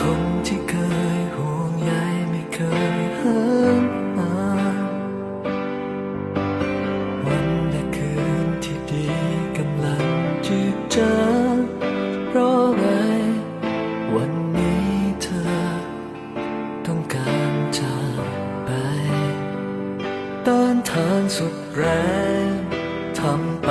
คนที่เคยห่วงใยไม่เคยเหินห่างวันและคืนที่ดีกำลังจืดจางเพราะไงวันนี้เธอ ต้องการจากไปต้านทานสุดแรงทำไป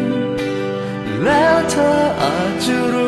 แล้วเ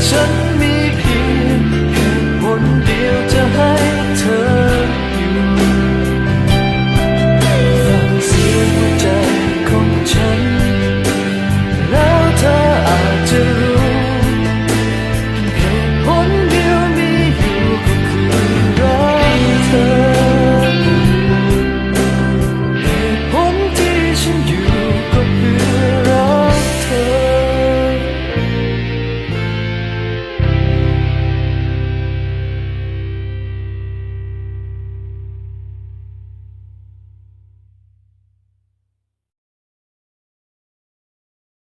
ล